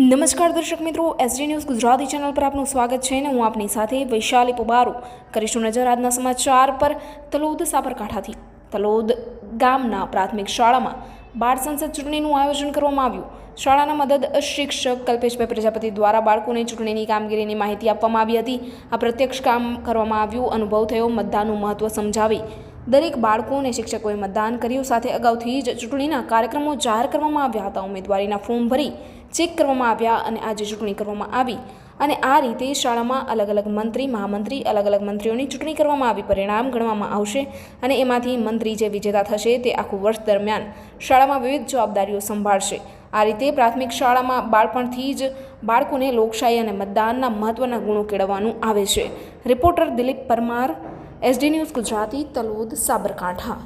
નમસ્કાર દર્શક મિત્રો એસડી ન્યૂઝ ગુજરાતી ચેનલ પર આપનું સ્વાગત છે અને હું આપની સાથે વૈશાલી પોબારો. કરીશું નજર આજના સમાચાર પર, તલોદ સાબરકાંઠાથી. તલોદ ગામના પ્રાથમિક શાળામાં બાળ સંસદ ચૂંટણીનું આયોજન કરવામાં આવ્યું. શાળાના મદદ શિક્ષક કલ્પેશભાઈ પ્રજાપતિ દ્વારા બાળકોને ચૂંટણીની કામગીરીની માહિતી આપવામાં આવી હતી. આ પ્રત્યક્ષ કામ કરવામાં આવ્યું, અનુભવ થયો, મતદાનનું મહત્વ સમજાવી દરેક બાળકો અને શિક્ષકોએ મતદાન કર્યું. સાથે અગાઉથી જ ચૂંટણીના કાર્યક્રમો જાહેર કરવામાં આવ્યા હતા. ઉમેદવારીના ફોર્મ ભરી, ચેક કરવામાં આવ્યા અને આજે ચૂંટણી કરવામાં આવી. અને આ રીતે શાળામાં અલગ અલગ મંત્રી, મહામંત્રી, અલગ અલગ મંત્રીઓની ચૂંટણી કરવામાં આવી. પરિણામ ગણવામાં આવશે અને એમાંથી મંત્રી જે વિજેતા થશે તે આખું વર્ષ દરમિયાન શાળામાં વિવિધ જવાબદારીઓ સંભાળશે. આ રીતે પ્રાથમિક શાળામાં બાળપણથી જ બાળકોને લોકશાહી અને મતદાનના મહત્ત્વના ગુણો કેળવવાનું આવે છે. Reporter Dilip Parmar SD news Gujarati Talod Sabarkantha.